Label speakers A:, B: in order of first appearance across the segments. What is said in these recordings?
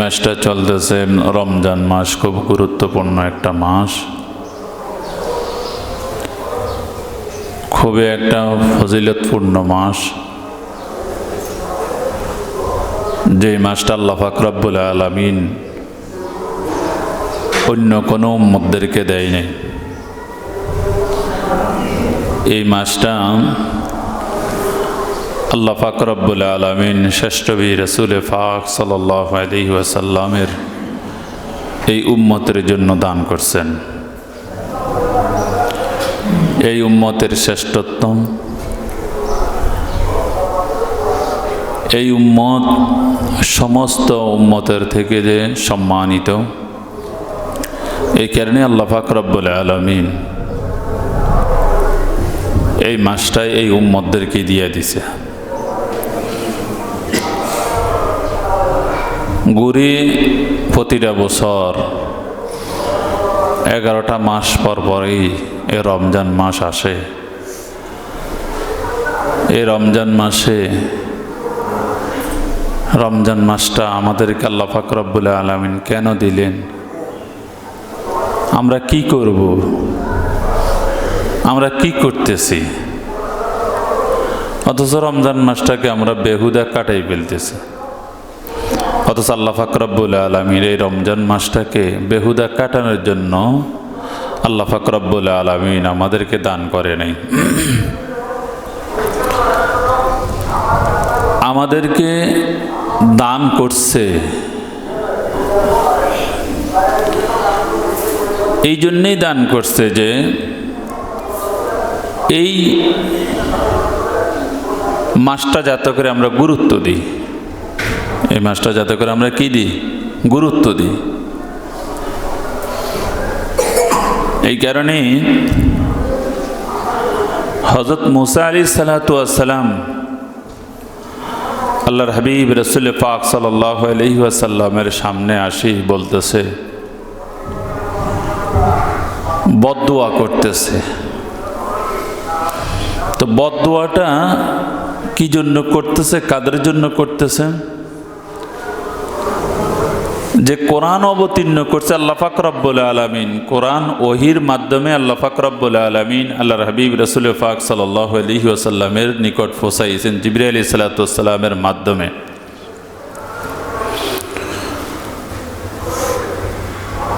A: মাসটা চলতেছে রমজান মাস, খুব গুরুত্বপূর্ণ একটা মাস। খুবই একটা ফজিলতপূর্ণ মাস। যে মাসটা আল্লাহ ফাকরাবুল আলমিন অন্য কোনো উম্মতদেরকে দেয় নাই। এই মাসটা আল্লাহ ফাকরাবুল আলমিন শ্রেষ্ঠ বীর রসুল ফাক সাল্লাহ আলহি ওয়াসাল্লামের এই উম্মতের জন্য দান করছেন। এই উম্মতের শ্রেষ্ঠত্ব, এই উম্মত সমস্ত উম্মতের থেকে যে সম্মানিত, এই কারণে আল্লাহ ফাকরাবুল আলমিন এই মাসটাই এই উম্মতদেরকে দিয়ে দিছে। গুড়ি প্রতিটা বছর এগারোটা মাস পর পরেই এ রমজান মাস আসে। এই রমজান মাসে রমজান মাসটা আমাদেরকে আল্লাহ ফাকরবুল আলমিন কেন দিলেন? আমরা কি করব? আমরা কি করতেছি? অথচ রমজান মাসটাকে আমরা বেহুদা কাটাই ফেলতেছি। অথচ আল্লাহ ফাকরাবুল আলমীর এই রমজান মাসটাকে বেহুদা কাটানোর জন্য আল্লাহ ফাকরাবুল আলমিন আমাদেরকে দান করে নাই। আমাদেরকে দান করছে। এই জন্যেই দান করছে যে এই মাসটা যাতে করে আমরা গুরুত্ব দিই। এই মাসটা যাতে করে আমরা কি দিই? গুরুত্ব দিই। এই কারণেই হজরত মুসা আলী সালাতাম আল্লাহর হাবিব রসুল পাক সাল্লাহ আলহিহাসাল্লামের সামনে আসি, বলতেছে বদুয়া করতেছে। তো বদুয়াটা কি জন্য করতেছে, কাদের জন্য করতেছে? যে কোরআন অবতীর্ণ করছে আল্লাহ ফাকরাবুল আলমিন। কোরআন ওহির মাধ্যমে আল্লাহ ফাকরাবুল আলমিন, আল্লাহর হাবিব রসুল ফাক সাল্লাহ আলহি আসাল্লামের নিকট ফোসাইছেন জিবরি আলি সাল্লাতামের মাধ্যমে।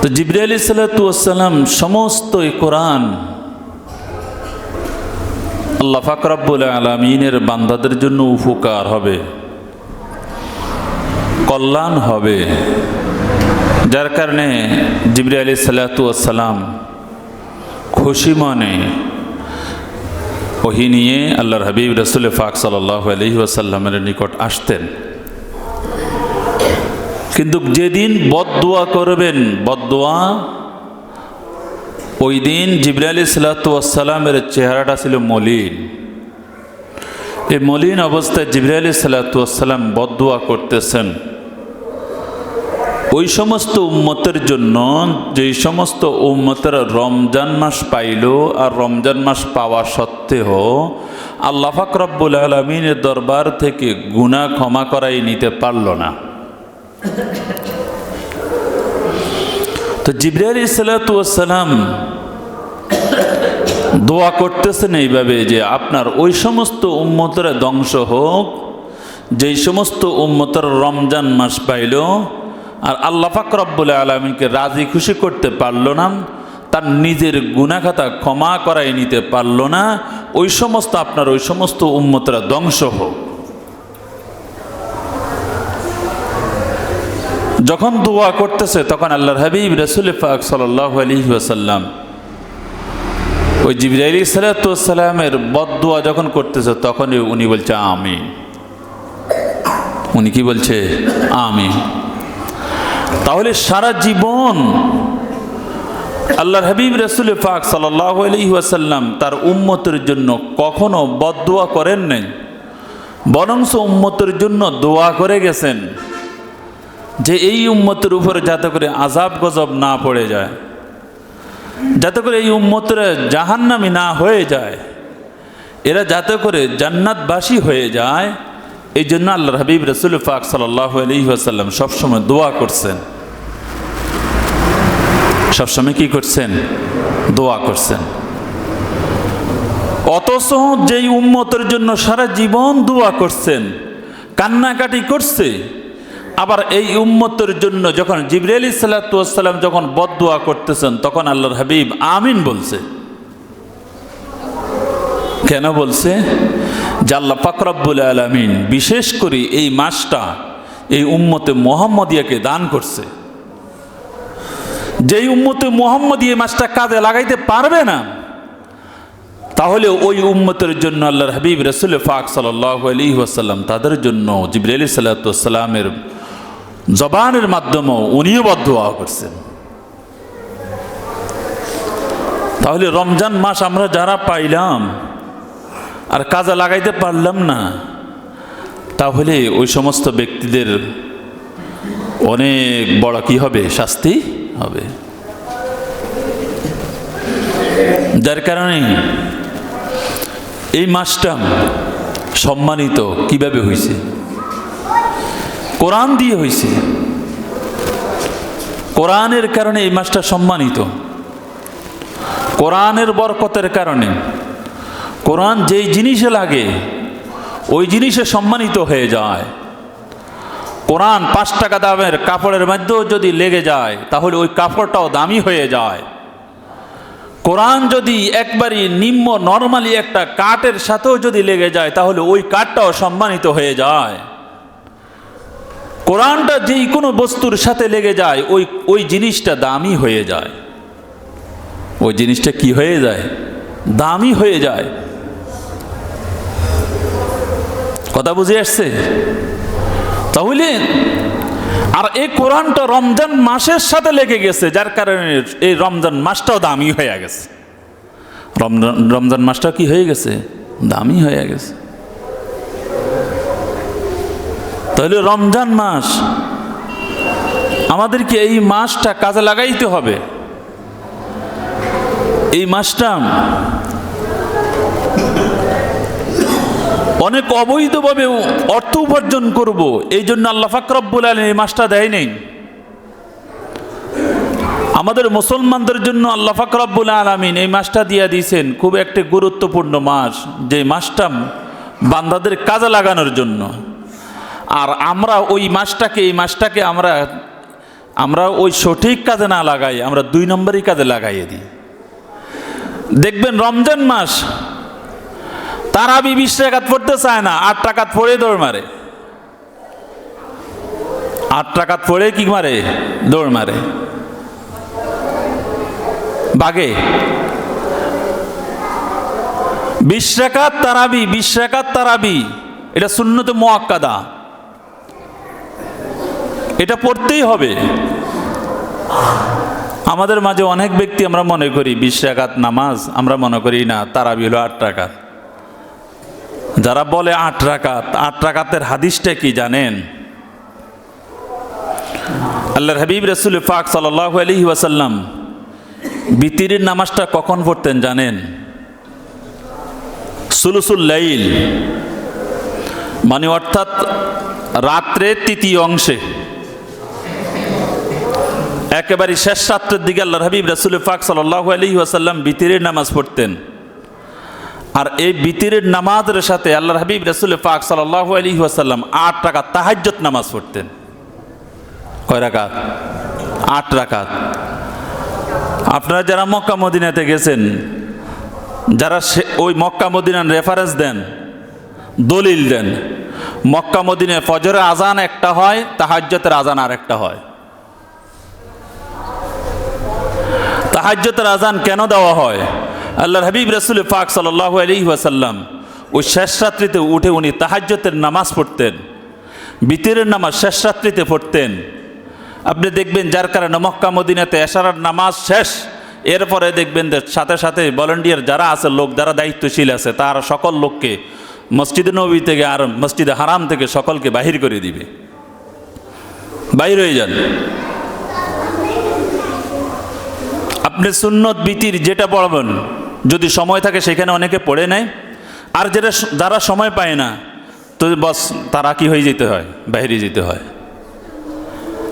A: তো জিবরি আলি সাল্লাতাম সমস্ত কোরআন আল্লাহ ফাকরাবুল আলমিনের বান্দাদের জন্য উপকার হবে, কল্যাণ হবে। যার কারণে জিবরি আলী সাল্লাতাম খুশি মনে ওহি নিয়ে আল্লাহর হাবিব রসুল ফাক সাল্লাহ আলহি আসাল্লামের নিকট আসতেন। কিন্তু যেদিন বদুয়া করবেন বদুয়া ওই দিন জিবরি আলী সাল্লাতামের চেহারাটা ছিল মলিন। এই মলিন অবস্থায় জিবরি আলী সাল্লাতাম বদুয়া করতেছেন। ওই সমস্ত উম্মতের জন্য, যেই সমস্ত উম্মতের রমজান মাস পাইল আর রমজান মাস পাওয়া সত্ত্বেও আল্লাহ ফাকরব্বুল আলমিনের দরবার থেকে গুণা ক্ষমা করাই নিতে পারল না। তো জিবরিয়াল সালাতাম দোয়া করতেছেন এইভাবে যে আপনার ওই সমস্ত উম্মতের ধ্বংস হোক, যেই সমস্ত উম্মতের রমজান মাস পাইল আর আল্লাহ ফাকরব্বুল আলমীকে রাজি খুশি করতে পারল না, তার নিজের গুণাখাতা ক্ষমা করাই নিতে পারল না, ওই সমস্ত আপনার, ওই সমস্ত উন্মতরা ধ্বংস হোক। যখন দোয়া করতেছে, তখন আল্লাহর হাবিব রসুল ফাক সাল্লাহ আলী ওয়াসাল্লাম ওই জিবরাইলি সালাতামের বদুয়া যখন করতেছে, তখনই উনি বলছে আমি উনি কি বলছে? আমি তাহলে সারা জীবন আল্লাহর হাবিব রসুল ফাক সাল্লাহ তার উম্মতের জন্য কখনো বদুয়া করেন নাই বরংস উম্মতের জন্য দোয়া করে গেছেন যে এই উম্মতের উপরে যাতে করে আজাব গজব না পড়ে যায়, যাতে করে এই উম্মতের জাহান্নামি না হয়ে যায়, এরা যাতে করে জান্নাতবাসী হয়ে যায়। এই জন্য আল্লাহ হাবিব রসুল ফাক সাল্লাহ আসাল্লাম সবসময় দোয়া করছেন। সবসময় কি করছেন? দোয়া করছেন। অথচ যেই উম্মতের জন্য সারা জীবন দোয়া করছেন, কান্নাকাটি করছে, আবার এই উম্মতের জন্য যখন জিবরাইল সাল্লাতাম যখন বদোয়া করতেছেন, তখন আল্লাহর হাবিব আমিন বলছে। কেন বলছে? যে আল্লাহ ফাকরাবুল আলমিন বিশেষ করে এই মাসটা, এই উম্মতে মোহাম্মদিয়াকে দান করছে। যেই উম্মতে মোহাম্মদী এই মাসটা কাজে লাগাইতে পারবে না, তাহলে ওই উম্মতের জন্য আল্লাহর হাবিব রসুল ফাক সাল্লাহ আলী ওয়াসাল্লাম তাদের জন্য জিবরি আলি সাল্লাতামের জবানের মাধ্যমেও উনিও বদোয়া করছেন। তাহলে রমজান মাস আমরা যারা পাইলাম আর কাজে লাগাইতে পারলাম না। তাহলে ওই সমস্ত ব্যক্তিদের অনেক বড় কি হবে? শাস্তি হবে। যার কারণে এই মাসটা সম্মানিত কীভাবে হয়েছে কোরআন দিয়ে হয়েছে কোরআনের কারণে এই মাসটা সম্মানিত। কোরআনের বরকতের কারণে। কোরআন যেই জিনিসে লাগে, ওই জিনিসে সম্মানিত হয়ে যায়। কোরআন পাঁচ টাকা দামের কাপড়ের মধ্যেও যদি লেগে যায়, তাহলে ওই কাপড়টাও দামি হয়ে যায়। কোরআন যদি একবারই নিম্ন, নর্মালি একটা কাঠের সাথেও যদি লেগে যায়, তাহলে ওই কাঠটাও সম্মানিত হয়ে যায়। কোরআনটা যেই কোনো বস্তুর সাথে লেগে যায়, ওই ওই জিনিসটা দামি হয়ে যায়। ওই জিনিসটা কি হয়ে যায়? দামি হয়ে যায়। কথা বুঝে আসছে? তাহলে, আর এই কোরআনটা রমজান মাসের সাথে লেগে গেছে, যার কারণে এই রমজান মাসটাও দামি হয়ে গেছে। রমজান রমজান মাসটা কি হয়ে গেছে? দামি হয়ে গেছে। তাহলে রমজান মাস, আমাদেরকে এই মাসটা কাজে লাগাইতে হবে। এই মাসটা অনেক অবৈধভাবে অর্থ উপার্জন করব। এই জন্য আল্লাহ ফাকরব্বুল আলম এই মাসটা দেয় নেই। আমাদের মুসলমানদের জন্য আল্লাহ ফাকরব্বুল আলমিন এই মাসটা দিয়ে দিয়েছেন খুব একটি গুরুত্বপূর্ণ মাস, যে মাসটা বান্দাদের কাজে লাগানোর জন্য। আর আমরা ওই মাসটাকে, এই মাসটাকে আমরা আমরা ওই সঠিক কাজে না লাগাই, আমরা দুই নম্বরই কাজে লাগাইয়ে দিই। দেখবেন রমজান মাস তারাবি বিশ টাকাত পড়তে চায় না, আট টাকাত পড়ে দৌড় মারে। আট টাকাত পড়ে কি মারে? দৌড় মারে। বাগে। বিশ তারাবি বিশ তারাবি এটা শূন্যত মোয়াক্কাদা এটা পড়তেই হবে। আমাদের মাঝে অনেক ব্যক্তি আমরা মনে করি বিশ নামাজ, আমরা মনে করি না তারাবি হলো আট টাকাত। যারা বলে আট রাকাত, আট রাকাতের হাদিসটা কি জানেন? আল্লাহর হাবিব রসুল ফাক সাল্লাহ আলী ওয়াসাল্লাম বিতিরের নামাজটা কখন পড়তেন জানেন? সুলুসুল লাইল। মানে অর্থাৎ রাত্রে তৃতীয় অংশে। একেবারে শেষ রাত্রের দিকে আল্লাহ হাবিব রসুল ফাক সাল্লাহ আলী ওয়াসাল্লাম বিতিরের নামাজ পড়তেন। আর এই বিতিরের নামাজের সাথে আল্লাহ হাবিব রসুল ফাক সাল্লাহ আলী ওয়াসাল্লাম আট টাকা তাহাজ্জত নামাজ পড়তেন। কয় রাকাত? আট রাকাত। আপনারা যারা মক্কা মদিনাতে গেছেন, যারা ওই মক্কা মদিনার রেফারেন্স দেন, দলিল দেন, মক্কা মদিনায় ফজরের আজান একটা হয় তাহাজ্যতের আজান আর একটা হয়। তাহাজ্যতের আজান কেন দেওয়া হয়? আল্লাহর হাবিব রসুল ফাক সাল্লাহ আলী ওয়াসাল্লাম ওই শেষ রাত্রিতে উঠে উনি তাহাজ্যতের নামাজ পড়তেন, বিতিরের নামাজ শেষ রাত্রিতে পড়তেন। আপনি দেখবেন যার কারণে মক্কা, মদিনাতে এশারার নামাজ শেষ, এরপরে দেখবেন যে সাথে সাথে ভলেন্টিয়ার যারা আছে, লোক যারা দায়িত্বশীল আছে, তার সকল লোককে মসজিদে নবী থেকে আর মসজিদে হারাম থেকে সকলকে বাহির করে দিবে। বাহির হয়ে যান। আপনি সুন্নত বিতির যেটা পড়াবেন যদি সময় থাকে সেখানে অনেকে পড়ে নেয়। আর যেটা যারা সময় পায় না, তো বস, তারা কি হয়ে যেতে হয়? বাইরে যেতে হয়।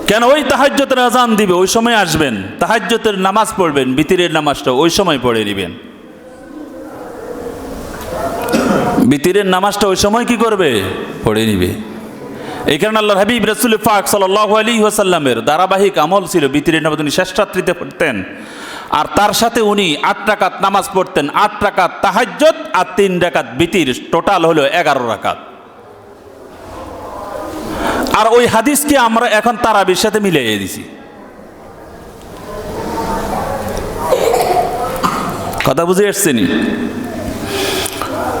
A: কেন? ওই তাহাজ্যতের আজান দিবে, ওই সময় আসবেন। তাহাজ্যতের নামাজ পড়বেন, বিতিরের নামাজটা ওই সময় পড়ে নেবেন। বিতিরের নামাজটা ওই সময় কি করবে? পড়ে নিবে। এই কারণে আল্লাহ হাবিব রসুল ফাক সাল্লাহ আলী ওয়াসাল্লামের ধারাবাহিক আমল ছিল, বিতিরের নামাজ উনি শেষ রাত্রিতে পড়তেন। আর তার সাথে উনি আট রাকাত নামাজ পড়তেন, আট রাকাত তাহাজ্জত আর তিন রাকাত বিতির। টোটাল হলো এগারো রাকাত। আর ওই হাদিসকে আমরা এখন তারাবির সাথে মিলিয়ে দিছি। কথা বুঝে এসছেনি?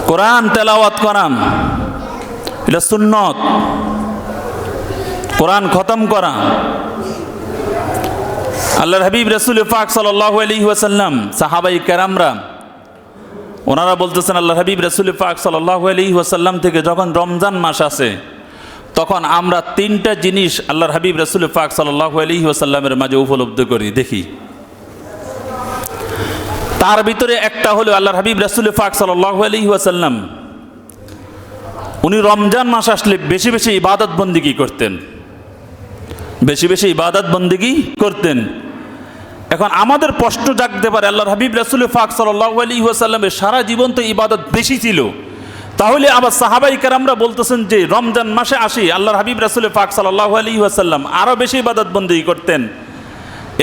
A: কোরআন তেলাওয়াত করান, এটা সুন্নত। কোরআন খতম করা। আল্লাহর হাবিব রসুল ফাক সাল্লাহ আলী ওয়াসাল্লাম, সাহাবাই কেরামরা, ওনারা বলতেছেন আল্লাহ হাবিব রসুল ফাক সাল্লাহ আলী ওয়াসাল্লাম থেকে যখন রমজান মাস আসে, তখন আমরা তিনটা জিনিস আল্লাহর হাবিব রসুল ফাক সাল্লাহ আলী ওয়াসাল্লামের মাঝে উপলব্ধ করি। দেখি। তার ভিতরে একটা হলো আল্লাহর হাবিব রসুল ফাক সাল্লাহ আলী ওয়াসাল্লাম। উনি রমজান মাস আসলে বেশি বেশি ইবাদত বন্দিগি করতেন? বেশি বেশি ইবাদত বন্দিগি করতেন। এখন আমাদের প্রশ্ন জাগতে পারে, আল্লাহর হাবিব রাসুল ফাক সাল্লাহ সারা জীবন তো ইবাদত বেশি ছিল। তাহলে আবার সাহাবাই কারামরা বলতেছেন যে, রমজান মাসে আসি, আল্লাহর হাবিব রাসুল ফাক সাল্লাহ আলী ওয়াসাল্লাম আরও বেশি ইবাদত বন্দিগি করতেন।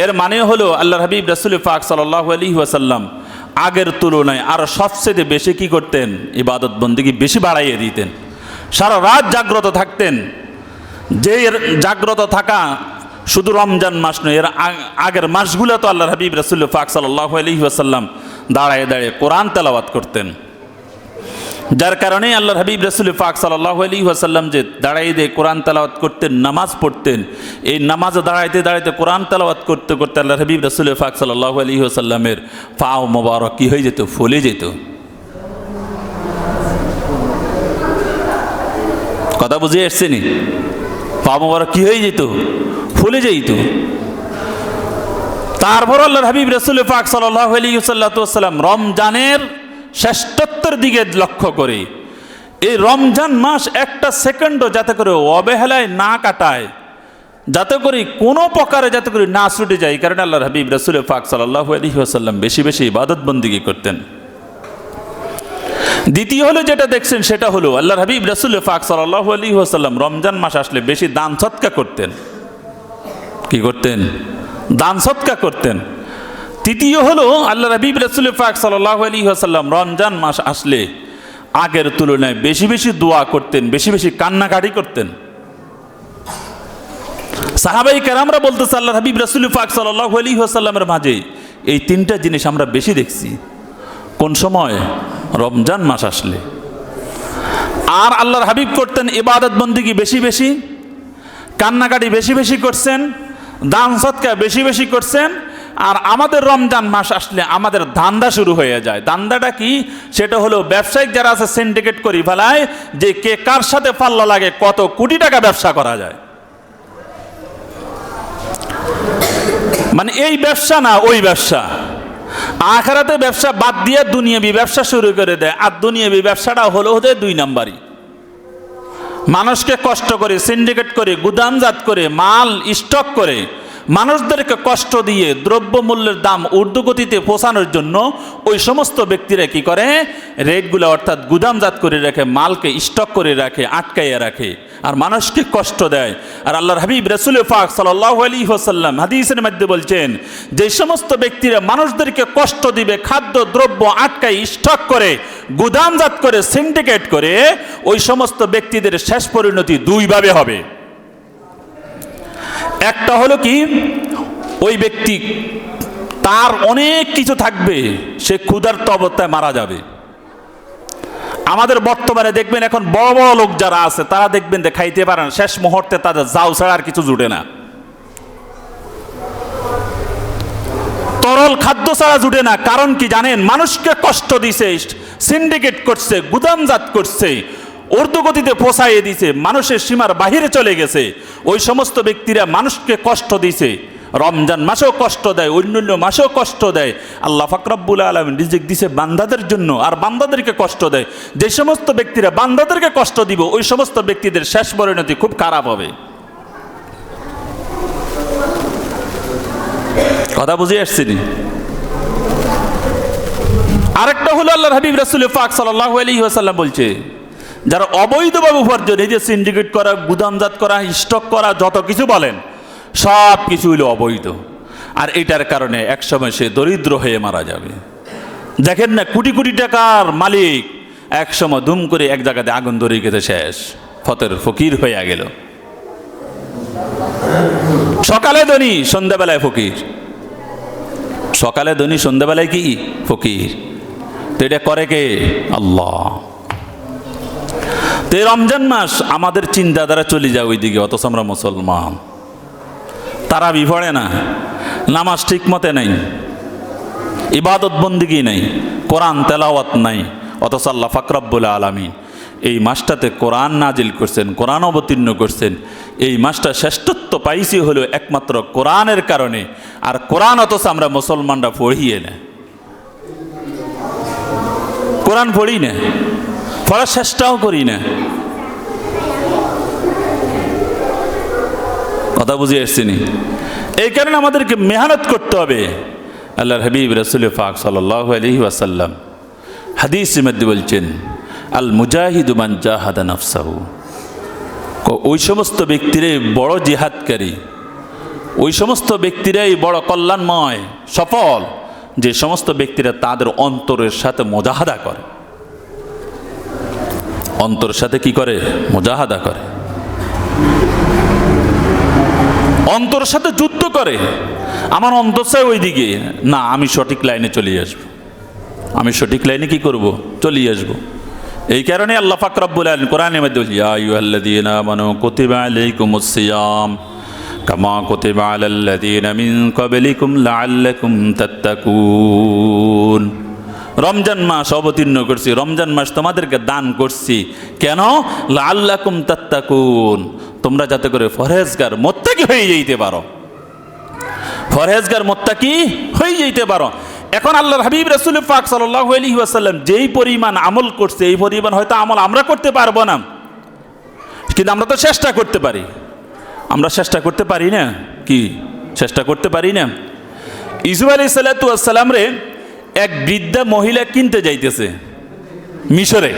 A: এর মানে হলো, আল্লাহর হাবিব রাসুল ফাক সাল্লাহ আলী ওয়াসাল্লাম আগের তুলনায় আরও সবচেয়ে বেশি কি করতেন? ইবাদত বন্দিগি বেশি বাড়াইয়ে দিতেন। সারা রাত জাগ্রত থাকতেন। যে জাগ্রত থাকা শুধু রমজান মাস নয়, এর আগ- আগের মাসগুলো তো আল্লাহ হাবিব রসুল ফাক সাল্লাহ আলহি আসাল্লাম দাঁড়ায় দাঁড়িয়ে কোরআন তেলাওয়াত করতেন। যার কারণে আল্লাহ হাবিব রসুল ফাক সাল্লাহ আলী আসাল্লাম যে দাঁড়াই দিয়ে কোরআন তেলাওয়াত করতেন, নামাজ পড়তেন, এই নামাজে দাঁড়াইতে দাঁড়াইতে কোরআন তেলাওয়াত করতে করতে আল্লাহ হাবিব রসুল ফাক সাল্লাহ আলী আসাল্লামের পাও মোবারক কী হয়ে যেত? ফুলে যেত। কথা বুঝিয়ে এসছেনি পা মোবারক কি হয়ে যেত? ফুলে যেত তারপর আল্লাহ হাবিব রসুল পাক সাল্লাহ রমজানের শ্রেষ্ঠত্বের দিকে লক্ষ্য করে। এই রমজান মাস একটা সেকেন্ডও যাতে করে অবহেলায় না কাটায়, যাতে করে কোনো প্রকারে যাতে করে না ছুটে যায় কারণ আল্লাহ হাবিব রসুল পাক সাল্লাহ আলী সাল্লাম বেশি বেশি ইবাদত বন্দিগি করতেন। দ্বিতীয় হলো যেটা দেখছেন, সেটা হলো আল্লাহ হাবিব রসুল ফাক সাল্লাহ আলী ওসাল্লাম রমজান মাস আসলে বেশি দান সৎকা করতেন। কি করতেন? দান সৎকা করতেন। তৃতীয় হলো আল্লাহ হাবিব রসুল ফাক সাল্লাহ আলী ওসাল্লাম রমজান মাস আসলে আগের তুলনায় বেশি বেশি দোয়া করতেন, বেশি বেশি কান্নাকাটি করতেন। সাহাবাই কেরামরা বলতেছে আল্লাহ হাবিব রসুল ফাক সাল্লাহ আলী ওসাল্লামের মাঝে এই তিনটা জিনিস আমরা বেশি দেখছি। কোন সময়? রমজান মাস আসলে। আর আল্লাহর হাবিব করতেন ইবাদত বন্দিগি বেশি বেশি? কান্নাকাটি বেশি বেশি করছেন, দান সৎকা বেশি বেশি করছেন, আর আমাদের রমজান মাস আসলে আমাদের ধান্দা শুরু হয়ে যায়। ধান্দাটা কি? সেটা হলো ব্যবসায়িক যারা আছে সিন্ডিকেট করি ফেলায়, যে কে কার সাথে পাল্লা লাগে, কত কোটি টাকা ব্যবসা করা যায়। মানে এই ব্যবসা না, ওই ব্যবসা। আখারাতে ব্যবসা বাদ দিয়ে দুনিয়াবি ব্যবসা শুরু করে দেয়। আর দুনিয়াবি ব্যবসাটা হলো হতে দুই নাম্বারই। মানুষকে কষ্ট করে সিন্ডিকেট করে, গুদামজাত করে, মাল স্টক করে। মানুষদেরকে কষ্ট দিয়ে দ্রব্যমূল্যের দাম ঊর্ধ্বগতিতে পৌঁছানোর জন্য ওই সমস্ত ব্যক্তিরা কি করে? রেটগুলো অর্থাৎ গুদামজাত করে রাখে, মালকে স্টক করে রাখে, আটকাইয়া রাখে। আর মানুষকে কষ্ট দেয়। আর আল্লাহর হাবিব রসুল ফাক সাল্লাহ আলী হোসাল্লাম হাদিসের মধ্যে বলছেন, যে সমস্ত ব্যক্তিরা মানুষদেরকে কষ্ট দিবে, খাদ্য, দ্রব্য আটকাই স্টক করে, গুদামজাত করে সিন্ডিকেট করে, ওই সমস্ত ব্যক্তিদের শেষ পরিণতি দুইভাবে হবে। একটা হলো কি? ওই ব্যক্তি, তার অনেক কিছু থাকবে, সে ক্ষুধার্ত অবস্থায় মারা যাবে। আমাদের বর্তমানে দেখবেন এখন বড় বড় লোক যারা আছে, তারা দেখবেন যে খাইতে পারে না। শেষ মুহূর্তে তাদের যাও ছাড়া আর কিছু জুটে না। তরল খাদ্য ছাড়া জুটে না। কারণ কি জানেন? মানুষকে কষ্ট দিছে সিন্ডিকেট করছে, গুদামজাত করছে। ঊর্ধ্বগতিতে পোষাইয়ে দিছে, মানুষের সীমার বাহিরে চলে গেছে। ওই সমস্ত ব্যক্তিরা মানুষকে কষ্ট দিছে। রমজান মাসেও কষ্ট দেয়, অন্যান্য মাসেও কষ্ট দেয়। আল্লাহ ফাকরাবুল আলম রিজিক দিছে বান্দাদের জন্য, আর বান্দাদেরকে কষ্ট দেয়। যে সমস্ত ব্যক্তিরা বান্দাদেরকে কষ্ট দিব, ওই সমস্ত ব্যক্তিদের শেষ পরিণতি খুব খারাপ হবে। কথা বুঝে আসছিনি? আরেকটা হলো আল্লাহ হাবিব রাসুল ফাক সাল্লাহ আলী ওয়াসাল্লাম বলছে যারা অবৈধভাবে উপার্জন, এই যে সিন্ডিকেট করা, গুদামজাত করা স্টক করা, যত কিছু বলেন, সব কিছু হইল অবৈধ। আর এটার কারণে একসময় সে দরিদ্র হয়ে মারা যাবে। দেখেন না, কোটি কোটি টাকার মালিক একসময় দুম করে এক জায়গাতে আগুন ধরে গেছে শেষ। ফতের ফকির হয়ে গেল। সকালে ধনী, সন্ধ্যাবেলায় ফকির। সকালে ধনী, সন্ধ্যাবেলায় কি? ফকির। তো এটা করে কে? আল্লাহ। তো রমজান মাস আমাদের চিন্তাধারা চলে যায় ওইদিকে, অথচ আমরা মুসলমান। তারা বিভড়ে না, নামাজ ঠিক মতে নেই, ইবাদত বন্দিগি নেই, কোরআন তেলাওয়াত নাই, অথচ আল্লাহ ফাকরাবুল আলমিন এই মাসটাতে কোরআন নাজিল করছেন, কোরআন অবতীর্ণ করছেন। এই মাসটা শ্রেষ্ঠত্ব পাইছি হলো একমাত্র কোরআনের কারণে, আর কোরআন অথচ আমরা মুসলমানরা পড়িয়ে না। কোরআন পড়ি না। পড়ার চেষ্টাও করি না। কথা বুঝে এসছিনি এই কারণে আমাদেরকে মেহনত করতে হবে। আল্লাহর হাবিব, রসুল ফাক সাল্লাহ আলহি ওয়াসাল্লাম হাদিস মধ্যে বলছেন, আল মুজাহিদুমান জাহাদা নফসাহু। ওই সমস্ত ব্যক্তিরাই বড় জিহাদকারী। ওই সমস্ত ব্যক্তিরাই বড় কল্যাণময়, সফল। যে সমস্ত ব্যক্তিরা তাদের অন্তরের সাথে মোজাহাদা করে। অন্তরের সাথে কি করে? মোজাহাদা করে। অন্তর সাথে যুদ্ধ করে। আমার অন্তর চাই ওই দিকে না, আমি সঠিক লাইনে চলে আসব। আমি সঠিক লাইনে কি করব? চলে আসব। এই কারণে আল্লাহ ফাকরাবুল আলম কোরআনের মধ্যে বলছি আয়ুহাল্লাযীনা আমানু কুতিবা আলাইকুমুস সিয়াম কামা কুতিবা আলাল্লাযীনা মিন ক্বাবলিকুম লাআল্লাকুম তাত্তাকুন। রমজান মাস অবতীর্ণ করছি, রমজান মাস তোমাদেরকে দান করছি। কেন? লাআল্লাকুম তাত্তাকুন। তোমরা যাতে করে ফরহেজগার মোত্তাকি হয়ে যেতে পারো। ফরহেজগার মোত্তাকি হয়ে যেতে পারো। এখন আল্লাহর হাবিব রসুল পাক সাল্লাহ আলী ওয়াসাল্লাম যেই পরিমাণ আমল করছে, এই পরিমাণ হয়তো আমল আমরা করতে পারব না। কিন্তু আমরা তো চেষ্টা করতে পারি। আমরা চেষ্টা করতে পারি না? কি? চেষ্টা করতে পারি না? ইসুফ আলী সাল্লাতাম রে এক বৃদ্ধা মহিলা কিনতে যাইতেছে মিশরে।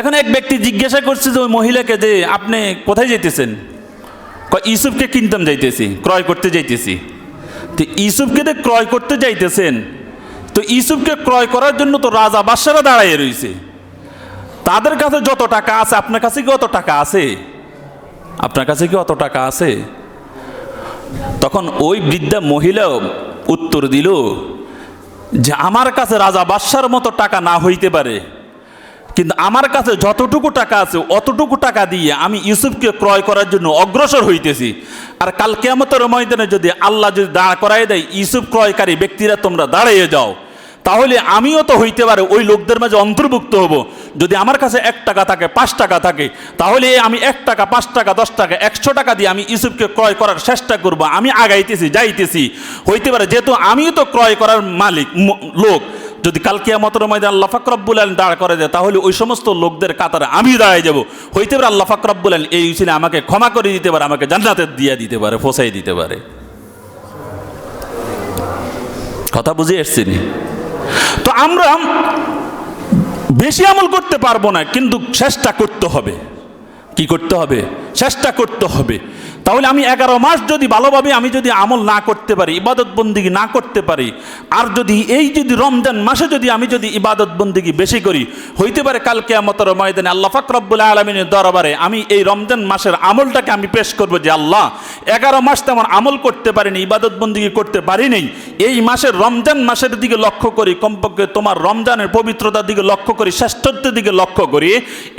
A: এখন এক ব্যক্তি জিজ্ঞাসা করছে যে, ওই মহিলাকে যে আপনি কোথায় যাইতেছেন? ইসুফকে কিনতাম যাইতেছি, ক্রয় করতে যাইতেছি। তো ইসুফকে যে ক্রয় করতে যাইতেছেন, তো ইসুফকে ক্রয় করার জন্য তো রাজা বাদশারা দাঁড়াইয়ে রয়েছে তাদের কাছে যত টাকা আছে, আপনার কাছে কি অত টাকা আছে? আপনার কাছে কি অত টাকা আছে? তখন ওই বৃদ্ধা মহিলাও উত্তর দিল যে আমার কাছে রাজা বাদশার মতো টাকা না হইতে পারে। কিন্তু আমার কাছে যতটুকু টাকা আছে, অতটুকু টাকা দিয়ে আমি ইউসুফকে ক্রয় করার জন্য অগ্রসর হইতেছি। আর কাল কেমতের ময়দানে যদি আল্লাহ যদি দাঁড় করাই দেয়, ইউসুফ ক্রয়কারী ব্যক্তিরা তোমরা দাঁড়িয়ে যাও। তাহলে আমিও তো হইতে পারে, ওই লোকদের মাঝে অন্তর্ভুক্ত হব। যদি আমার কাছে এক টাকা থাকে, পাঁচ টাকা থাকে, তাহলে আমি এক টাকা, পাঁচ টাকা, দশ টাকা, একশো টাকা দিয়ে আমি ইউসুফকে ক্রয় করার চেষ্টা করব। আমি আগাইতেছি, যাইতেছি। হইতে পারে, যেহেতু আমিও তো ক্রয় করার মালিক লোক, যদি কালকে আমাদের ময়দান আল্লাহ ফাকরাবুল আলম দাঁড় করে দেয়, তাহলে ওই সমস্ত লোকদের কাতারে আমি দাঁড়ায় যাব। হইতে পারে, আল্লাহ ফাকরাবুল আলম এই ছিল আমাকে ক্ষমা করে দিতে পারে, আমাকে জান্নাতে দিয়ে দিতে পারে, ফসাই দিতে পারে। কথা বুঝে এসছিনি? তো আমরা বেশি আমল করতে পারব না, কিন্তু চেষ্টা করতে হবে। কি করতে হবে? চেষ্টা করতে হবে। তাহলে আমি এগারো মাস যদি ভালোভাবে আমি যদি আমল না করতে পারি, ইবাদত বন্দিগি না করতে পারি, আর যদি এই যদি রমজান মাসে যদি আমি যদি ইবাদত বন্দিগি বেশি করি, হইতে পারে কালকে আমাদের ময়দানে আল্লাহ ফাকরাবুল আলমিনের দরবারে আমি এই রমজান মাসের আমলটাকে আমি পেশ করব যে আল্লাহ, এগারো মাস তেমন আমল করতে পারিনি, ইবাদত বন্দিগি করতে পারিনি, এই মাসের রমজান মাসের দিকে লক্ষ্য করি, কমপক্ষে তোমার রমজানের পবিত্রতার দিকে লক্ষ্য করি, শ্রেষ্ঠত্বের দিকে লক্ষ্য করি,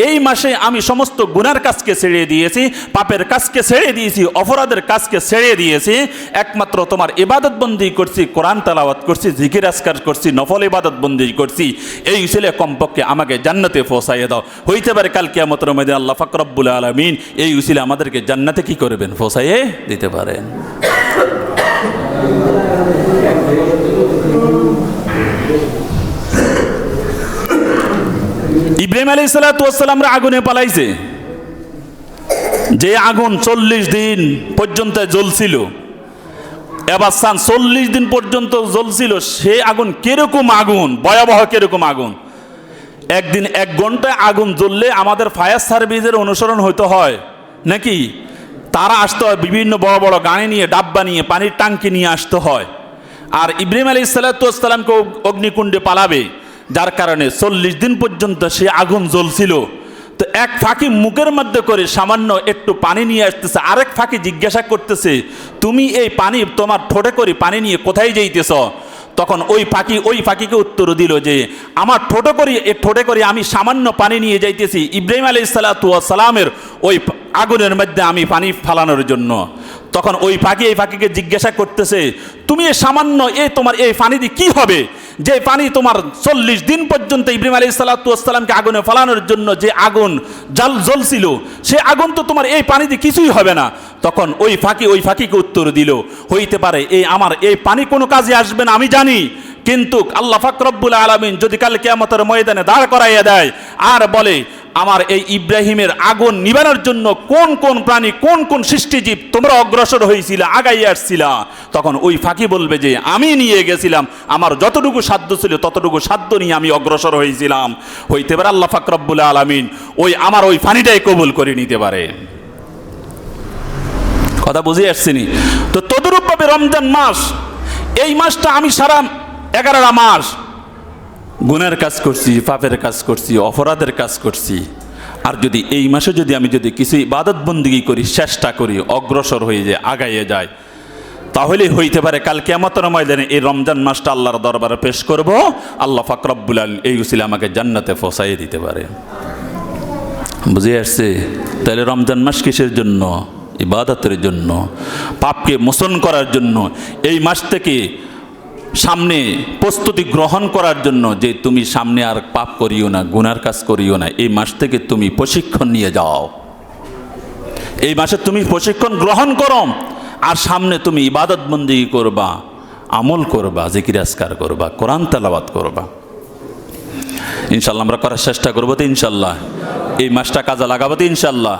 A: এই মাসে আমি সমস্ত গুনার কাজকে ছেড়ে দিয়েছি, পাপের কাজকে ছেড়ে দিয়েছি দিয়েছি অপরাধের কাজকে ছেড়ে দিয়েছি, একমাত্র তোমার ইবাদত বন্দি করছি, কোরআন তালাওয়াত করছি, জিকির আসকার করছি, নফল ইবাদত বন্দি করছি, এই ছেলে কমপক্ষে আমাকে জান্নাতে পৌঁছাইয়ে দাও। হইতে পারে কাল কিয়ামতের মধ্যে আল্লাহ ফাকরাবুল আলমিন, এই উসিলে আমাদেরকে জান্নাতে কি করবেন? পৌঁছাইয়ে দিতে পারেন। ইব্রাহিম আলী সালাতামরা আগুনে পালাইছে। যে আগুন চল্লিশ দিন পর্যন্ত জ্বলছিল, এবার সান চল্লিশ দিন পর্যন্ত জ্বলছিল, সে আগুন কীরকম আগুন, ভয়াবহ কীরকম আগুন? একদিন এক ঘন্টায় আগুন জ্বললে আমাদের ফায়ার সার্ভিসের অনুসরণ হইতে হয়, নাকি? তারা আসতে হয় বিভিন্ন বড় বড় গাড়ি নিয়ে, ডাব্বা নিয়ে, পানির টাঙ্কি নিয়ে আসতে হয়। আর ইব্রাহিম আলী সাল্লাতামকে অগ্নিকুণ্ডে পালাবে, যার কারণে চল্লিশ দিন পর্যন্ত সে আগুন জ্বলছিল। তো এক ফাঁকি মুখের মধ্যে করে সামান্য একটু পানি নিয়ে আসতেছে, আরেক ফাঁকি জিজ্ঞাসা করতেছে, তুমি এই পানি তোমার ঠোঁটে করে পানি নিয়ে কোথায় যাইতেছ? তখন ওই ফাঁকি, ওই ফাঁকিকে উত্তর দিল যে, আমার ঠোঁটে করি, এ ঠোঁটে করে আমি সামান্য পানি নিয়ে যাইতেছি ইব্রাহিম আলী সালামের ওই আগুনের মধ্যে আমি পানি ফালানোর জন্য। তখন ওই ফাঁকি, এই ফাঁকিকে জিজ্ঞাসা করতেছে, তুমি এ সামান্য এ তোমার এই পানি দিয়ে কী হবে? যে পানি তোমার চল্লিশ দিন পর্যন্ত ইব্রাহিম আলী সাল্লাতামকে আগুনে ফালানোর জন্য যে আগুন জাল জ্বলছিল, সে আগুন তো তোমার এই পানি দিয়ে কিছুই হবে না। তখন ওই ফাঁকি, ওই ফাঁকিকে উত্তর দিল, হইতে পারে এই আমার এই পানি কোনো কাজে আসবে না, আমি জানি। কিন্তু আল্লাহ ফাকরব্বুল আলমিন যদি কাল কেয়ামতের ময়দানে দাঁড় করাইয়া দেয়, আর বলে আমার এই ইব্রাহিমের আগুন নিবানোর জন্য কোন কোন প্রাণী, কোন কোন সৃষ্টিজীব তোমরা অগ্রসর হয়েছিল আগাই আসছিলা? তখন ওই ফাঁকি বলবে যে, আমি নিয়ে গেছিলাম, আমার যতটুকু সাধ্য ছিল ততটুকু সাধ্য নিয়ে আমি অগ্রসর হয়েছিলাম হইতে পারে আল্লাহ ফাকরব্বুল আলমিন ওই আমার ওই ফানিটাই কবুল করে নিতে পারে। কথা বুঝে আসছিনি? তো তদরূপভাবে রমজান মাস, এই মাসটা আমি সারা এগারোটা মাস গুণের কাজ করছি, পাপের কাজ করছি, অপরাধের কাজ করছি। আর যদি এই মাসে যদি আমি যদি কিছু ইবাদত বন্দিগি করি, চেষ্টা করি, অগ্রসর হয়ে যায়, আগাইয়ে যায়, তাহলে হইতে পারে কাল কেমতর ময়দানে এই রমজান মাসটা আল্লাহর দরবারে পেশ করব। আল্লাহ ফাকরাবুল আল এই উসিলে আমাকে জান্নাতে ফসাইয়ে দিতে পারে। বুঝে আসছে? তাহলে রমজান মাস কিসের জন্য? ইবাদতের জন্য। পাপকে মোচন করার জন্য। এই মাস থেকে সামনে প্রস্তুতি গ্রহণ করার জন্য যে তুমি সামনে আর পাপ করিও না, গুনার কাজ করিও না, এই মাস থেকে তুমি প্রশিক্ষণ নিয়ে যাও। এই মাসে তুমি প্রশিক্ষণ গ্রহণ করো আর সামনে তুমি ইবাদত বন্দি করবা, আমল করবা জিকিরাজকার করবা, কোরআন তালাবাদ করবা। ইনশাল্লাহ আমরা করার চেষ্টা করব তো ইনশাল্লাহ। এই মাসটা কাজে লাগাবো তো ইনশাল্লাহ।